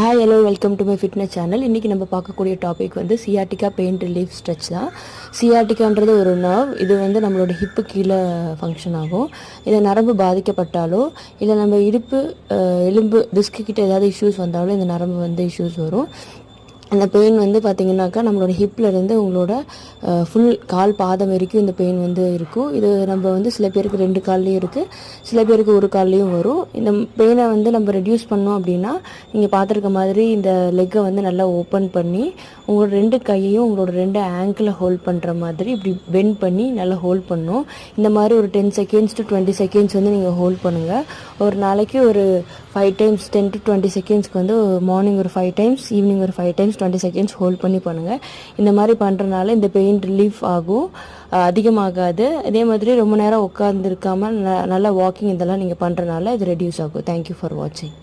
Hi hello welcome to my fitness channel இன்றைக்கி நம்ம பார்க்கக்கூடிய டாபிக் வந்து சியாட்டிக்கா பெயின் ரிலீஃப் ஸ்ட்ரெச் தான். சியாட்டிக்கான்றது ஒரு நர்வ் இது வந்து நம்மளோட ஹிப்பு கீழே ஃபங்க்ஷன் ஆகும். இதை நரம்பு பாதிக்கப்பட்டாலோ இல்லை நம்ம இடுப்பு எலும்பு டிஸ்க்கு கிட்ட ஏதாவது இஷ்யூஸ் வந்தாலும் இந்த நரம்பு வந்து இஷ்யூஸ் வரும். அந்த பெயின் வந்து பார்த்திங்கனாக்கா நம்மளோட ஹிப்லேருந்து உங்களோட ஃபுல் கால் பாதம் வரைக்கும் இந்த பெயின் வந்து இருக்கும். இது நம்ம வந்து சில பேருக்கு ரெண்டு கால்லையும் இருக்குது சில பேருக்கு ஒரு கால்லையும் வரும். இந்த பெயினை வந்து நம்ம ரெடியூஸ் பண்ணோம் அப்படின்னா நீங்கள் பார்த்துருக்க மாதிரி இந்த லெக்கை வந்து நல்லா ஓப்பன் பண்ணி உங்களோட ரெண்டு கையையும் உங்களோட ரெண்டு ஆங்கிளை ஹோல்ட் பண்ணுற மாதிரி இப்படி பெண்ட் பண்ணி நல்லா ஹோல்ட் பண்ணும். இந்த மாதிரி ஒரு ten seconds to twenty seconds வந்து நீங்கள் ஹோல்ட் பண்ணுங்கள் ஒரு நாளைக்கு ஒரு five times ten to twenty செகண்ட்ஸ்க்கு வந்து மார்னிங் ஒரு ஃபைவ் டைம்ஸ் ஈவினிங் ஒரு five times twenty seconds hold பண்ணி பண்ணுங்கள் இந்த மாதிரி பண்ணுறனால இந்த பெயின் ரிலீஃப் ஆகும். அதிகமாகாது. அதே மாதிரி ரொம்ப நேரம் உட்காந்துருக்காம நல்லா வாக்கிங் இதெல்லாம் நீங்கள் பண்ணுறனால இது ரெடியூஸ் ஆகும். தேங்க்யூ ஃபார் வாட்சிங்